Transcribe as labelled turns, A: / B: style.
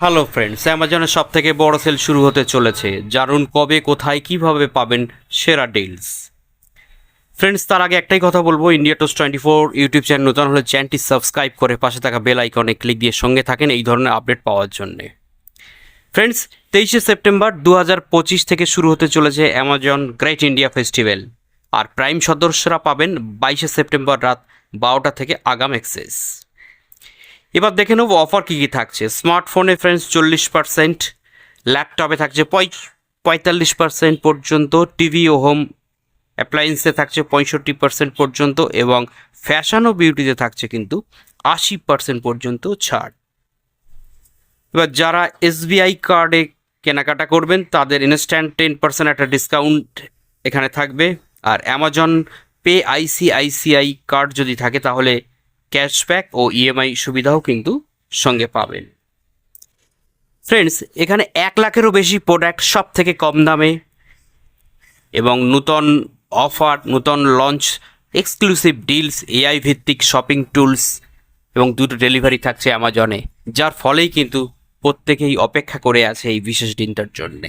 A: Hello friends অ্যামাজনের সব থেকে বড় সেল শুরু হতে চলেছে। জানুন কবে, কোথায়, কীভাবে পাবেন সেরা ডিলস ফ্রেন্ডস তার আগে একটাই কথা বলব। India টোস twenty four YouTube channel নতুন হলে চ্যানেলটি সাবস্ক্রাইব করে পাশে থাকা বেল আইকনে ক্লিক দিয়ে সঙ্গে থাকেন এই ধরনের আপডেট পাওয়ার জন্যে। ফ্রেন্ডস তেইশে সেপ্টেম্বর দু হাজার পঁচিশ থেকে শুরু হতে চলেছে অ্যামাজন গ্রেট ইন্ডিয়া ফেস্টিভ্যাল আর প্রাইম সদস্যরা পাবেন বাইশে সেপ্টেম্বর রাত বারোটা থেকে আগাম অ্যাক্সেস এবার দেখে নেব অফার কী কী থাকছে। স্মার্টফোনে ফ্রেন্ডস চল্লিশ পার্সেন্ট ল্যাপটপে থাকছে পঁয়- পঁয়তাল্লিশ পার্সেন্ট পর্যন্ত টিভি ও হোম অ্যাপ্লায়েন্সে থাকছে পঁয়ষট্টি পার্সেন্ট পর্যন্ত এবং ফ্যাশন ও বিউটিতে থাকছে কিন্তু আশি পার্সেন্ট পর্যন্ত ছাড়। এবার যারা এসবিআই কার্ডে কেনাকাটা করবেন, তাদের ইনস্ট্যান্ট টেন পার্সেন্ট একটা ডিসকাউন্ট এখানে থাকবে। আর অ্যামাজন পে আইসিআইসিআই কার্ড যদি থাকে, তাহলে ক্যাশব্যাক ও ইএমআই সুবিধাও কিন্তু সঙ্গে পাবেন। ফ্রেন্ডস, এখানে এক লাখেরও বেশি প্রোডাক্ট সব থেকে কম দামে এবং নূতন অফার, নূতন লঞ্চ, এক্সক্লুসিভ ডিলস, এআই ভিত্তিক শপিং টুলস এবং দুটো ডেলিভারি থাকছে অ্যামাজনে যার ফলেই কিন্তু প্রত্যেকেই অপেক্ষা করে আছে এই বিশেষ দিনটার জন্যে।